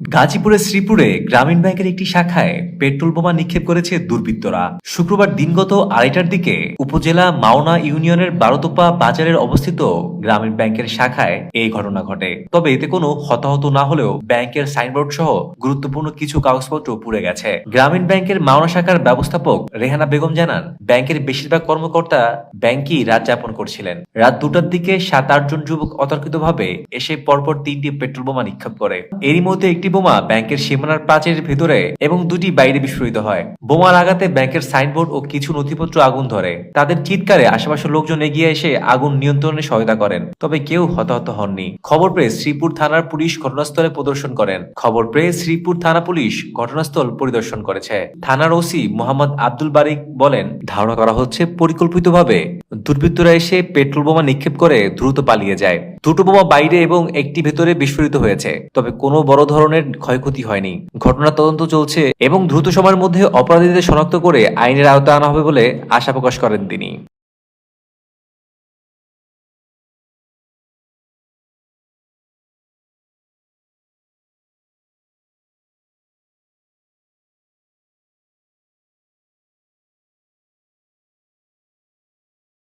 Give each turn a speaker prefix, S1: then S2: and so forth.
S1: গাজীপুরের শ্রীপুরে গ্রামীণ ব্যাংকের একটি শাখায় পেট্রোল বোমা নিক্ষেপ করেছে দুর্বৃত্তরা। শুক্রবার দিনগত আড়াইটার দিকে উপজেলা মাওনা ইউনিয়নের বারোতোপা বাজারের অবস্থিত গ্রামীণ ব্যাংকের শাখায় এই ঘটনা ঘটে। তবে এতে কোনো হতাহত না হলেও ব্যাংকের সাইনবোর্ড সহ গুরুত্বপূর্ণ কিছু কাগজপত্র পুড়ে গেছে। গ্রামীণ ব্যাংকের মাওনা শাখার ব্যবস্থাপক রেহানা বেগম জানান, ব্যাংকের বেশিরভাগ কর্মকর্তা ব্যাংকই রাত যাপন করছিলেন। রাত দুটার দিকে সাত আটজন যুবক অতর্কিতভাবে এসে পরপর তিনটি পেট্রোল বোমা নিক্ষেপ করে। এরই মধ্যে একটি বোমা ব্যাংকের সীমানার প্রাচীরের ভেতরে এবং দুটি বাইরে বিস্ফোরিত হয়। বোমার আঘাতে ব্যাংকের সাইনবোর্ড ও কিছু নথিপত্র আগুন ধরে। তাদের চিৎকারে আশেপাশের লোকজন এগিয়ে এসে আগুন নিয়ন্ত্রণে সহায়তা করেন, তবে কেউ হতাহত হননি। খবর পেয়ে শ্রীপুর থানার পুলিশ ঘটনাস্থলে প্রদর্শন করেন। খবর পেয়ে শ্রীপুর থানা পুলিশ ঘটনাস্থল পরিদর্শন করেছে। থানার ওসি মোহাম্মদ আব্দুল বারিক বলেন, ধারণা করা হচ্ছে পরিকল্পিতভাবে দুর্বৃত্তরা এসে পেট্রোল বোমা নিক্ষেপ করে দ্রুত পালিয়ে যায়। দুটো বোমা বাইরে এবং একটি ভেতরে বিস্ফোরিত হয়েছে, তবে কোনো বড় ধরনের ক্ষয়ক্ষতি হয়নি। ঘটনা তদন্ত চলছে এবং দ্রুত সময়ের মধ্যে অপরাধীদের শনাক্ত করে আইনের আওতায় আনা হবে বলে আশা প্রকাশ করেন তিনি।